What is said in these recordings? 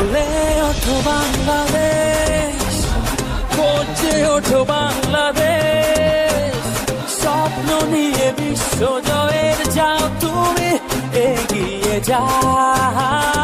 চলে ওঠো বাংলাদেশ করছে ওঠো বাংলাদেশ। স্বপ্ন নিয়ে বিশ্ব জয়ের যাও তুমি এগিয়ে যাও।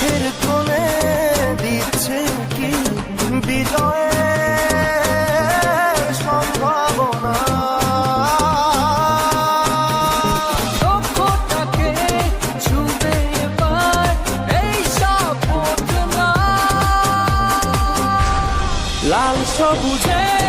চোখের কোলে দিচ্ছে কি বিজয়ের সম্ভাবনা? লাল সবুজে